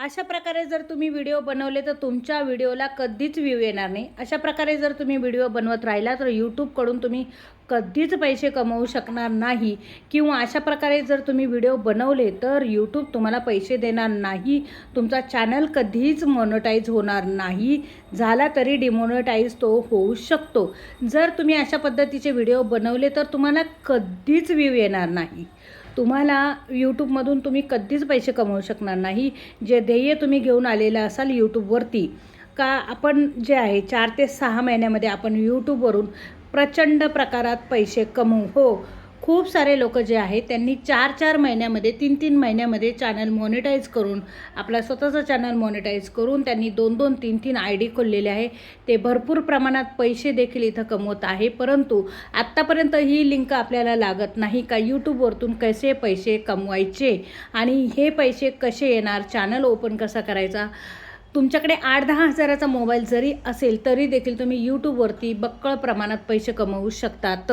अशा प्रकारे जर तुम्ही व्हिडिओ बनवले तर तुमच्या व्हिडिओला कधीच व्ह्यू येणार नाही. अशा प्रकारे जर तुम्ही व्हिडिओ बनवत राहिला तर यूट्यूबकडून तुम्ही कधीच पैसे कमवू शकणार नाही. किंवा अशा प्रकारे जर तुम्ही व्हिडिओ बनवले तर यूट्यूब तुम्हाला पैसे देणार नाही. तुमचा चॅनल कधीच मोनोटाईज होणार नाही. झाला तरी डिमोनोटाईज तो होऊ शकतो. जर तुम्ही अशा पद्धतीचे व्हिडिओ बनवले तर तुम्हाला कधीच व्ह्यू येणार नाही. तुम्हाला यूट्यूबमधून तुम्ही कधीच पैसे कमवू शकणार नाही. जे ध्येय तुम्ही घेऊन आलेलं असाल यूट्यूबवरती का आपण जे आहे चार ते सहा महिन्यामध्ये आपण यूट्यूबवरून प्रचंड प्रकारात पैसे कमवू. हो खूप सारे लोक जे आहेत त्यांनी चार चार महिन्यामध्ये तीन तीन महिन्यामध्ये चॅनल मॉनिटाईज करून आपला स्वतःचं चॅनल मॉनिटाईज करून त्यांनी दोन दोन तीन तीन आय डी खोललेले आहे. ते भरपूर प्रमाणात पैसे देखील इथं कमवत आहे. परंतु आत्तापर्यंत ही लिंक आपल्याला लागत नाही का? यूट्यूबवरतून कसे पैसे कमवायचे? आणि हे पैसे कसे येणार? चॅनल ओपन कसा करायचा? तुमच्याकडे आठ दहा हजाराचा मोबाईल जरी असेल तरी देखील तुम्ही यूट्यूबवरती बक्कळ प्रमाणात पैसे कमवू शकतात.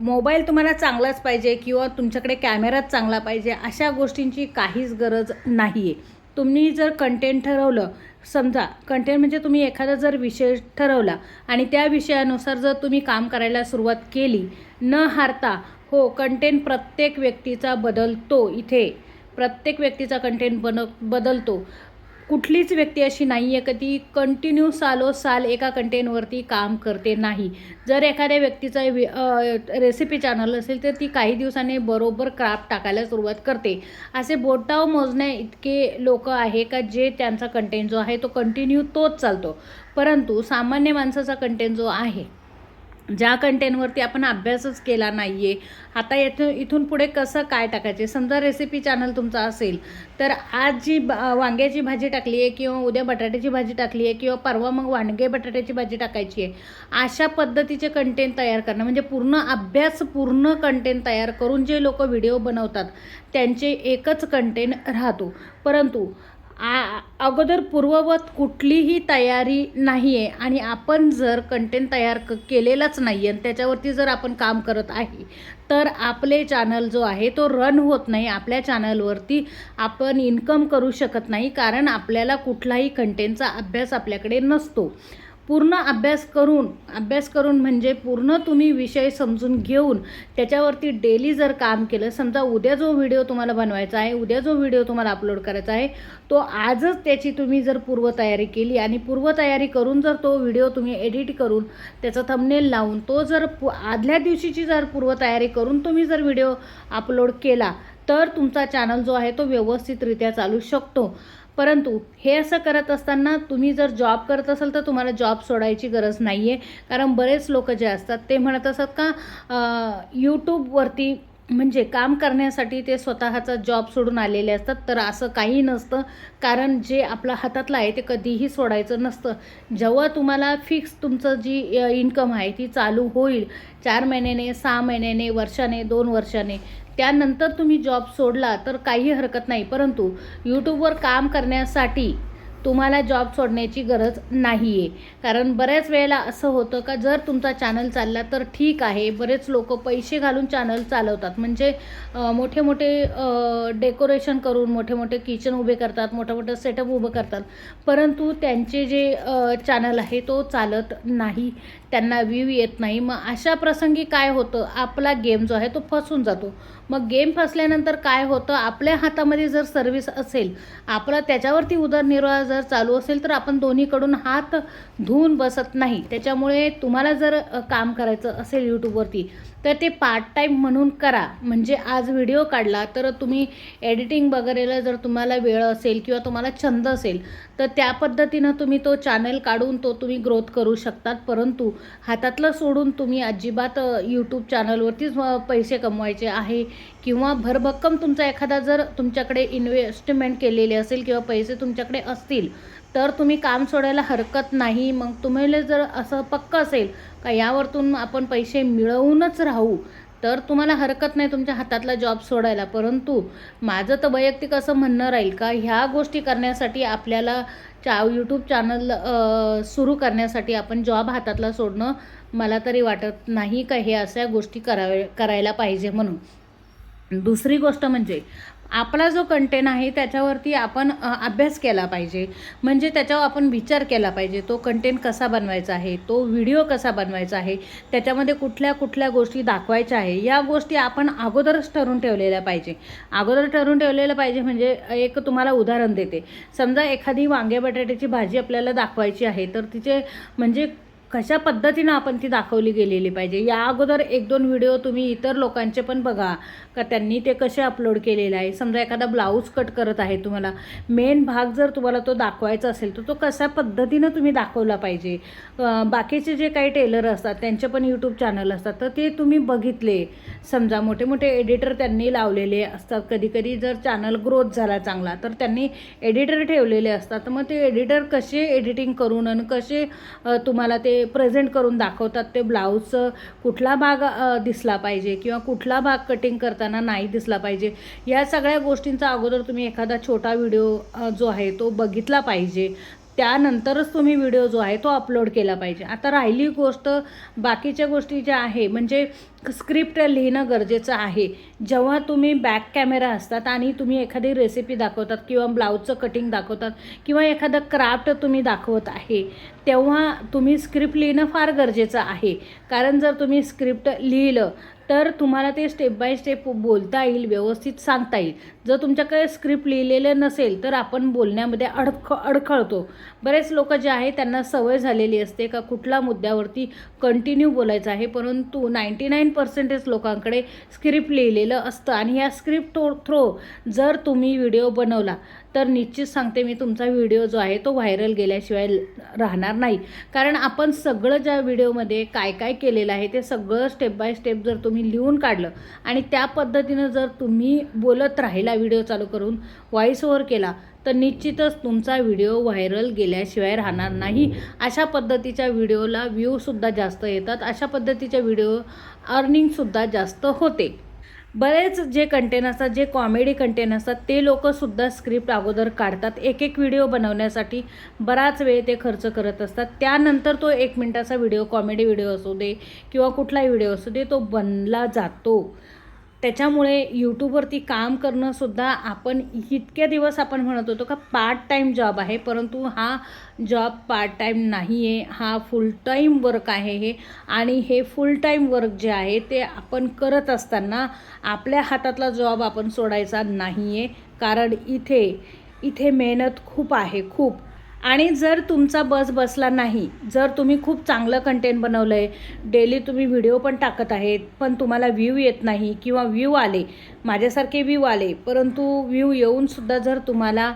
मोबाईल तुम्हाला चांगलाच पाहिजे किंवा तुमच्याकडे कॅमेराच चांगला पाहिजे अशा गोष्टींची काहीच गरज नाही आहे तुम्ही जर कंटेंट ठरवलं समजा कंटेंट म्हणजे तुम्ही एखादा जर विषय ठरवला आणि त्या विषयानुसार जर तुम्ही काम करायला सुरुवात केली न हारता हो कंटेंट प्रत्येक व्यक्तीचा बदलतो इथे. प्रत्येक व्यक्तीचा कंटेंट बन बदलतो. कुठलीच व्यक्ती अशी नाही आहे का ती कंटिन्यू सालो साल एका कंटेंटवरती काम करते नाही. जर एखाद्या व्यक्तीचा वि रेसिपी चॅनल असेल तर ती काही दिवसांनी बरोबर क्राफ्ट टाकायला सुरुवात करते. असे बोटाव मोजण्या इतके लोक आहे का जे त्यांचा कंटेंट जो आहे तो कंटिन्यू तोच चालतो. परंतु सामान्य माणसाचा कंटेंट जो आहे ज्या कंटेंटवरती आपण अभ्यासच केला नाही आहे आता येथून इथून पुढे कसं काय टाकायचे? समजा रेसिपी चॅनल तुमचा असेल तर आज जी वांग्याची भाजी टाकली आहे किंवा उद्या बटाट्याची भाजी टाकली आहे किंवा परवा मग वांगे बटाट्याची भाजी टाकायची आहे अशा पद्धतीचे कंटेंट तयार करणं म्हणजे पूर्ण अभ्यास पूर्ण कंटेंट तयार करून जे लोक व्हिडिओ बनवतात त्यांचे एकच कंटेंट राहतो. परंतु आ अगोदर पूर्ववत कुठलीही तयारी नाही आहे आणि आपण जर कंटेंट तयार क केलेलाच नाही आहे आणि त्याच्यावरती जर आपण काम करत आहे तर आपले चॅनल जो आहे तो रन होत नाही. आपल्या चॅनलवरती आपण इन्कम करू शकत नाही कारण आपल्याला कुठलाही कंटेंटचा अभ्यास आपल्याकडे नसतो. पूर्ण अभ्यास करून अभ्यास करून म्हणजे पूर्ण तुम्ही विषय समजून घेऊन त्याच्यावरती डेली जर काम केलं समजा उद्या जो व्हिडिओ तुम्हाला बनवायचा आहे उद्या जो व्हिडिओ तुम्हाला अपलोड करायचा आहे तो आजच त्याची तुम्ही जर पूर्वतयारी केली आणि पूर्वतयारी करून जर तो व्हिडिओ तुम्ही एडिट करून त्याचं थंबनेल लावून तो जर पु आदल्या दिवशीची जर पूर्वतयारी करून तुम्ही जर व्हिडिओ अपलोड केला तर तुमचा चॅनल जो आहे तो व्यवस्थितरित्या चालू शकतो. परंतु हे असं करत असताना तुम्ही जर जॉब करत असाल तर तुम्हाला जॉब सोडायची गरज नाही आहे कारण बरेच लोक जे असतात ते म्हणत असतात का यूट्यूबवरती म्हणजे काम करण्यासाठी ते स्वतःचा जॉब सोडून आलेले असतात. तर असं काही नसतं. कारण जे आपल्या हातातलं आहे ते कधीही सोडायचं नसतं. जेव्हा तुम्हाला फिक्स तुमचं जी इन्कम आहे ती चालू होईल चार महिन्याने सहा महिन्याने वर्षाने दोन वर्षाने त्यानंतर तुम्ही जॉब सोडला तर काही हरकत नाही. परंतु यूट्यूबवर काम करण्यासाठी तुम्हाला जॉब सोडण्याची गरज नाही आहे कारण बऱ्याच वेळेला असं होतं का जर तुमचा चॅनल चालला तर ठीक आहे. बरेच लोक पैसे घालून चॅनल चालवतात. म्हणजे मोठे मोठे डेकोरेशन करून मोठे मोठे किचन उभे करतात मोठं मोठं सेटअप उभं करतात. परंतु त्यांचे जे चॅनल आहे तो चालत नाही. त्यांना व्ह्यू येत नाही. मग अशा प्रसंगी काय होतं? आपला गेम जो आहे तो फसून जातो. मग गेम फसल्यानंतर काय होतं? आपल्या हातामध्ये जर सर्व्हिस असेल आपला त्याच्यावरती उदरनिर्वाह जर चालू असेल तर आपण दोन्हीकडून हात धुवून बसत नाही. त्याच्यामुळे तुम्हाला जर काम करायचं असेल यूट्यूबवरती तर ते पार्ट टाईम म्हणून करा. म्हणजे आज व्हिडिओ काढला तर तुम्ही एडिटिंग वगैरेला जर तुम्हाला वेळ असेल किंवा तुम्हाला छंद असेल तर त्या पद्धतीनं तुम्ही तो चॅनल काढून तो तुम्ही ग्रोथ करू शकतात. परंतु हातातलं सोडून तुम्ही अजिबात यूट्यूब चॅनलवरतीच पैसे कमवायचे आहे किंवा भरभक्कम तुमचा एखादा जर तुमच्याकडे इन्व्हेस्टमेंट केलेले असेल किंवा पैसे तुमच्याकडे असतील तर तुम्ही काम सोडायला हरकत नाही. मग तुम्हाला जर असं पक्क असेल का यावरतून आपण पैसे मिळवूनच राहू तर तुम्हाला हरकत नाही तुमच्या हातातला जॉब सोडायला. परंतु माझं तर वैयक्तिक असं म्हणणं राहील का ह्या गोष्टी करण्यासाठी आपल्याला चा यूट्यूब चॅनल सुरू करण्यासाठी आपण जॉब हातातला सोडणं मला तरी वाटत नाही का हे अशा गोष्टी करावे करायला पाहिजे म्हणून. दुसरी गोष्ट म्हणजे आपला जो कंटेंट आहे त्याच्यावरती आपण अभ्यास केला पाहिजे. म्हणजे त्याच्यावर आपण विचार केला पाहिजे. तो कंटेंट कसा बनवायचा आहे? तो व्हिडिओ कसा बनवायचा आहे? त्याच्यामध्ये कुठल्या कुठल्या गोष्टी दाखवायच्या आहे? या गोष्टी आपण अगोदरच ठरवून ठेवलेल्या पाहिजे. अगोदर ठरवून ठेवलेलं पाहिजे म्हणजे एक तुम्हाला उदाहरण देते. समजा एखादी वांगे बटाट्याची भाजी आपल्याला दाखवायची आहे तर तिचे म्हणजे कशा पद्धतीनं आपण ती दाखवली गेलेली पाहिजे? या अगोदर एक दोन व्हिडिओ तुम्ही इतर लोकांचे पण बघा का त्यांनी ते कसे अपलोड केलेले आहे? समजा एखादा ब्लाऊज कट करत आहे तुम्हाला मेन भाग जर तुम्हाला तो दाखवायचा असेल तर तो कशा पद्धतीनं तुम्ही दाखवला पाहिजे? बाकीचे जे काही टेलर असतात त्यांचे पण यूट्यूब चॅनल असतात तर ते तुम्ही बघितले. समजा मोठे मोठे एडिटर त्यांनी लावलेले असतात. कधीकधी जर चॅनल ग्रोथ झाला चांगला तर त्यांनी एडिटर ठेवलेले असतात. तर मग ते एडिटर कसे एडिटिंग करून आणि कसे तुम्हाला ते प्रेझेंट करून दाखवतात ते ब्लाऊजचं कुठला भाग दिसला पाहिजे किंवा कुठला भाग कटिंग करताना नाही दिसला पाहिजे या सगळ्या गोष्टींचा अगोदर तुम्ही एखादा छोटा व्हिडिओ जो आहे तो बघितला पाहिजे. त्यानंतरच तुम्ही व्हिडिओ जो आहे तो अपलोड केला पाहिजे. आता राहिली गोष्ट बाकीच्या गोष्टी ज्या आहे म्हणजे स्क्रिप्ट लिहिणं गरजेचं आहे. जेव्हा तुम्ही बॅक कॅमेरा असतात आणि तुम्ही एखादी रेसिपी दाखवतात किंवा ब्लाऊजचं कटिंग दाखवतात किंवा एखादं क्राफ्ट तुम्ही दाखवत आहे तेव्हा तुम्ही स्क्रिप्ट लिहिणं फार गरजेचं आहे. कारण जर तुम्ही स्क्रिप्ट लिहिलं तर तुम्हाला ते स्टेप बाय स्टेप बोलता येईल व्यवस्थित सांगता येईल. जर तुमच्याकडे स्क्रिप्ट लिहिलेलं नसेल तर आपण बोलण्यामध्ये अडख अडखळतो. बरेच लोक जे आहे त्यांना सवय झालेली असते का कुठल्या मुद्द्यावरती कंटिन्यू बोलायचं आहे. परंतु नाईंटी नाईन पर्सेंटेज लोकांकडे स्क्रिप्ट लिहिलेलं असतं आणि या स्क्रिप्ट थ्रो जर तुम्ही व्हिडिओ बनवला तर निश्चित सांगते मी तुमचा व्हिडिओ जो आहे तो व्हायरल गेल्याशिवाय राहणार नाही. कारण आपण सगळं ज्या व्हिडिओमध्ये काय काय केलेलं आहे ते सगळं स्टेप बाय स्टेप जर तुम्ही लिहून काढलं आणि त्या पद्धतीनं जर तुम्ही बोलत राहिला व्हिडिओ चालू करून व्हॉइस ओव्हर केला तर निश्चितच तुमचा व्हिडिओ व्हायरल गेल्याशिवाय राहणार नाही. अशा पद्धतीच्या व्हिडिओला व्ह्यूसुद्धा जास्त येतात. अशा पद्धतीच्या व्हिडिओ अर्निंगसुद्धा जास्त होते. बरेच जे कंटेंट असतात जे कॉमेडी कंटेंट असतात ते लोकंसुद्धा स्क्रिप्ट अगोदर काढतात. एक एक व्हिडिओ बनवण्यासाठी बराच वेळ ते खर्च करत असतात. त्यानंतर तो एक मिनटाचा व्हिडिओ कॉमेडी व्हिडिओ असू दे किंवा कुठलाही व्हिडिओ असू दे तो बनला जातो. त्याच्यामुळे यूट्यूबवरती काम करणंसुद्धा आपण इतके दिवस आपण म्हणत होतो का पार्ट टाईम जॉब आहे परंतु हा जॉब पार्ट टाईम नाही आहे हा फुल टाईम वर्क आहे हे. आणि हे फुल टाईम वर्क जे आहे ते आपण करत असताना आपल्या हातातला जॉब आपण सोडायचा नाही आहे कारण इथे इथे मेहनत खूप आहे खूप. आणि जर तुमचा बस बसला नाही जर तुम्ही खूप चांगलं कंटेंट बनवलं आहे डेली तुम्ही व्हिडिओ पण टाकत आहेत पण तुम्हाला व्ह्यू येत नाही किंवा व्ह्यू आले माझ्यासारखे व्ह्यू आले परंतु व्ह्यू येऊनसुद्धा जर तुम्हाला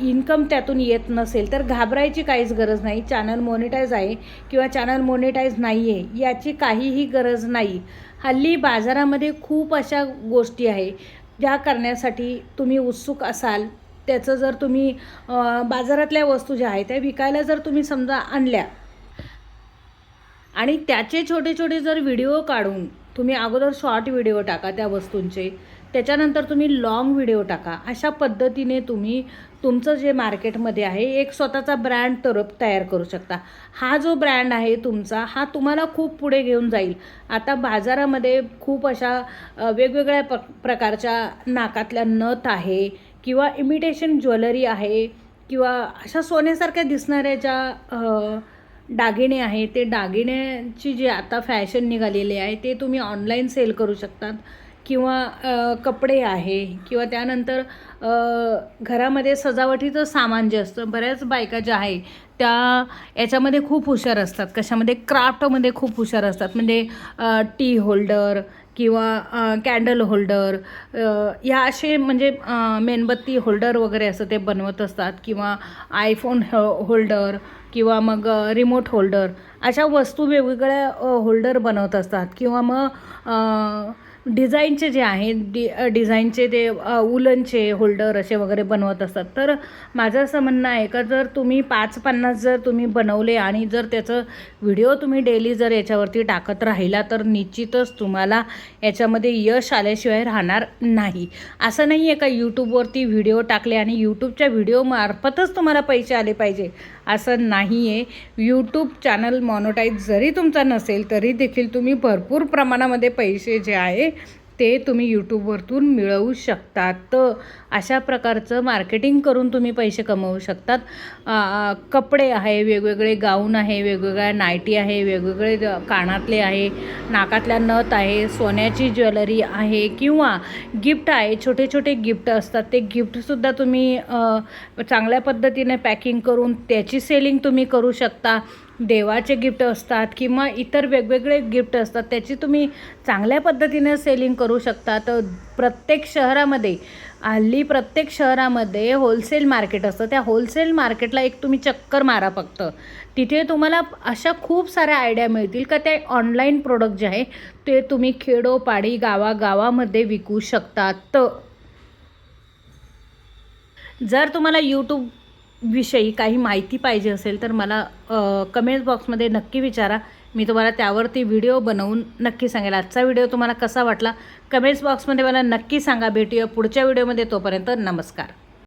इन्कम त्यातून येत नसेल तर घाबरायची काहीच गरज नाही. चॅनल मोनिटाईज आहे किंवा चॅनल मोनिटाईज नाही आहे याची काहीही गरज नाही. हल्ली बाजारामध्ये खूप अशा गोष्टी आहे ज्या करण्यासाठी तुम्ही उत्सुक असाल त्याचं जर तुम्ही बाजारातल्या वस्तू ज्या आहेत त्या विकायला जर तुम्ही समजा आणल्या आणि त्याचे छोटे छोटे जर व्हिडिओ काढून तुम्ही अगोदर शॉर्ट व्हिडिओ टाका त्या वस्तूंचे त्याच्यानंतर तुम्ही लाँग व्हिडिओ टाका अशा पद्धतीने तुम्ही तुमचं जे मार्केटमध्ये आहे एक स्वतःचा ब्रँड तर तयार करू शकता. हा जो ब्रँड आहे तुमचा हा तुम्हाला खूप पुढे घेऊन जाईल. आता बाजारामध्ये खूप अशा वेगवेगळ्या प प्रकारच्या नाकातल्या नथ आहे किंवा इमिटेशन ज्वेलरी आहे किंवा अशा सोन्यासारख्या दिसणाऱ्या ज्या दागिने आहे ते दागिन्याची जी आता फॅशन निघालेली आहे ते तुम्ही ऑनलाईन सेल करू शकतात. किंवा कपडे आहे किंवा त्यानंतर घरामध्ये सजावटीचं सामान जे असतं बऱ्याच बायका ज्या आहे त्या याच्यामध्ये खूप हुशार असतात. कशामध्ये? क्राफ्टमध्ये खूप हुशार असतात. म्हणजे टी होल्डर किंवा कॅन्डल होल्डर या असे म्हणजे मेणबत्ती होल्डर वगैरे असं ते बनवत असतात किंवा आयफोन हो होल्डर किंवा मग रिमोट होल्डर अशा वस्तू वेगवेगळ्या होल्डर बनवत असतात किंवा मग डिझाईनचे जे आहे डि डिझाईनचे ते उलनचे होल्डर असे वगैरे बनवत असतात. तर माझं असं म्हणणं आहे का जर तुम्ही पाच पन्नास जर तुम्ही बनवले आणि जर त्याचं व्हिडिओ तुम्ही डेली जर याच्यावरती टाकत राहिला तर निश्चितच तुम्हाला याच्यामध्ये यश आल्याशिवाय राहणार नाही. असं नाही आहे का यूट्यूबवरती व्हिडिओ टाकले आणि यूट्यूबच्या व्हिडिओमार्फतच तुम्हाला पैसे आले पाहिजे? असं नाही आहे. यूट्यूब चॅनल मॉनोटाईज जरी तुमचा नसेल तरी देखील तुम्ही भरपूर प्रमाणामध्ये पैसे जे आहे ते तुम्ही यूट्यूबवरतून मिळवू शकतात. अशा प्रकारचं मार्केटिंग करून तुम्ही पैसे कमवू शकतात. कपडे आहे वेगवेगळे गाऊन आहे वेगवेगळ्या नायटी आहे वेगवेगळे कानातले आहे नाकातल्या नथ आहे सोन्याची ज्वेलरी आहे किंवा गिफ्ट आहे छोटे छोटे गिफ्ट असतात. ते गिफ्टसुद्धा तुम्ही चांगल्या पद्धतीने पॅकिंग करून त्याची सेलिंग तुम्ही करू शकता. देवाचे गिफ्ट असतात किंवा इतर वेगवेगळे गिफ्ट असतात त्याची तुम्ही चांगल्या पद्धतीने सेलिंग करू शकता. तर प्रत्येक शहरामध्ये हल्ली प्रत्येक शहरामध्ये होलसेल मार्केट असतं. त्या होलसेल मार्केटला एक तुम्ही चक्कर मारा फक्त. तिथे तुम्हाला अशा खूप साऱ्या आयडिया मिळतील का ते ऑनलाईन प्रोडक्ट जे आहे ते तुम्ही खेडोपाडी गावागावामध्ये विकू शकता तर जर तुम्हाला यूट्यूब विषयी काही माहिती पाहिजे असेल तर मला कमेंट बॉक्समध्ये नक्की विचारा. मी तुम्हाला त्यावरती व्हिडिओ बनवून नक्की सांगेल. आजचा व्हिडिओ तुम्हाला कसा वाटला? कमेंट्स बॉक्समध्ये मला नक्की सांगा. भेटूया पुढच्या व्हिडिओमध्ये तोपर्यंत नमस्कार.